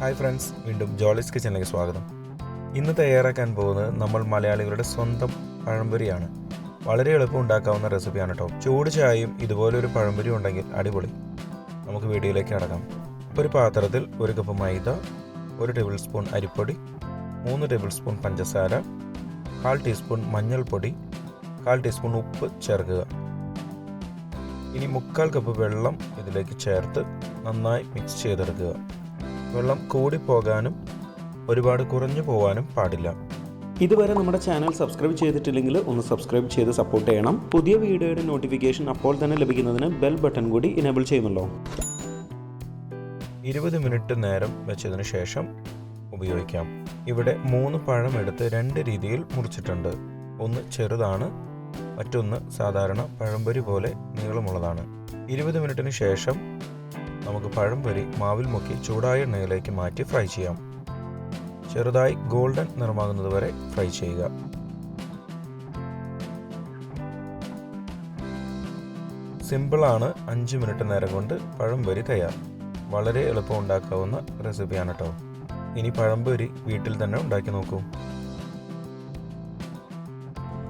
Hi friends വീണ്ടും ജോളിസ് കിച്ചണിലേക്ക് സ്വാഗതം. ഇന്ന് തയ്യാറാക്കാൻ പോകുന്നത് നമ്മൾ മലയാളികളുടെ സ്വന്തം പഴംപൊരിയാണ്. വളരെ എളുപ്പം ഉണ്ടാക്കാവുന്ന റെസിപ്പിയാണ് കേട്ടോ. ചൂട് ചായയും ഇതുപോലൊരു പഴംപൊരി ഉണ്ടെങ്കിൽ അടിപൊളി. നമുക്ക് വീഡിയോയിലേക്ക് അടക്കാം അപ്പോൾ ഒരു പാത്രത്തിൽ ഒരു കപ്പ് മൈദ ഒരു ടേബിൾ സ്പൂൺ അരിപ്പൊടി മൂന്ന് ടേബിൾ സ്പൂൺ പഞ്ചസാര കാൽ ടീസ്പൂൺ മഞ്ഞൾപ്പൊടി കാൽ ടീസ്പൂൺ ഉപ്പ് ചേർക്കുക. ഇനി മുക്കാൽ കപ്പ് വെള്ളം ഇതിലേക്ക് ചേർത്ത് നന്നായി മിക്സ് ചെയ്തെടുക്കുക. വെള്ളം കൂടിപ്പോകാനും ഒരുപാട് കുറഞ്ഞു പോകാനും പാടില്ല. ഇതുവരെ നമ്മുടെ ചാനൽ സബ്സ്ക്രൈബ് ചെയ്തിട്ടില്ലെങ്കിൽ ഒന്ന് സബ്സ്ക്രൈബ് ചെയ്ത് സപ്പോർട്ട് ചെയ്യണം. പുതിയ വീഡിയോയുടെ നോട്ടിഫിക്കേഷൻ അപ്പോൾ തന്നെ ലഭിക്കുന്നതിന് ബെൽ ബട്ടൺ കൂടി ഇനേബിൾ ചെയ്യുമല്ലോ. ഇരുപത് മിനിറ്റ് നേരം വെച്ചതിന് ശേഷം ഉപയോഗിക്കാം. ഇവിടെ മൂന്ന് പഴം എടുത്ത് രണ്ട് രീതിയിൽ മുറിച്ചിട്ടുണ്ട്. ഒന്ന് ചെറുതാണ് മറ്റൊന്ന് സാധാരണ പഴംപൊരി പോലെ നീളമുള്ളതാണ്. ഇരുപത് മിനിറ്റിന് ശേഷം നമുക്ക് പഴം പൊരി മാവിൽ മുക്കി ചൂടായ എണ്ണയിലേക്ക് മാറ്റി ഫ്രൈ ചെയ്യാം. ചെറുതായി ഗോൾഡൻ നിറമാകുന്നത് വരെ ഫ്രൈ ചെയ്യുക. സിമ്പിളാണ് അഞ്ച് മിനിറ്റ് നേരം കൊണ്ട് പഴംപൊരി തയ്യാർ. വളരെ എളുപ്പം ഉണ്ടാക്കാവുന്ന റെസിപ്പിയാണ് കേട്ടോ ഇനി പഴംപൊരി വീട്ടിൽ തന്നെ ഉണ്ടാക്കി നോക്കൂ.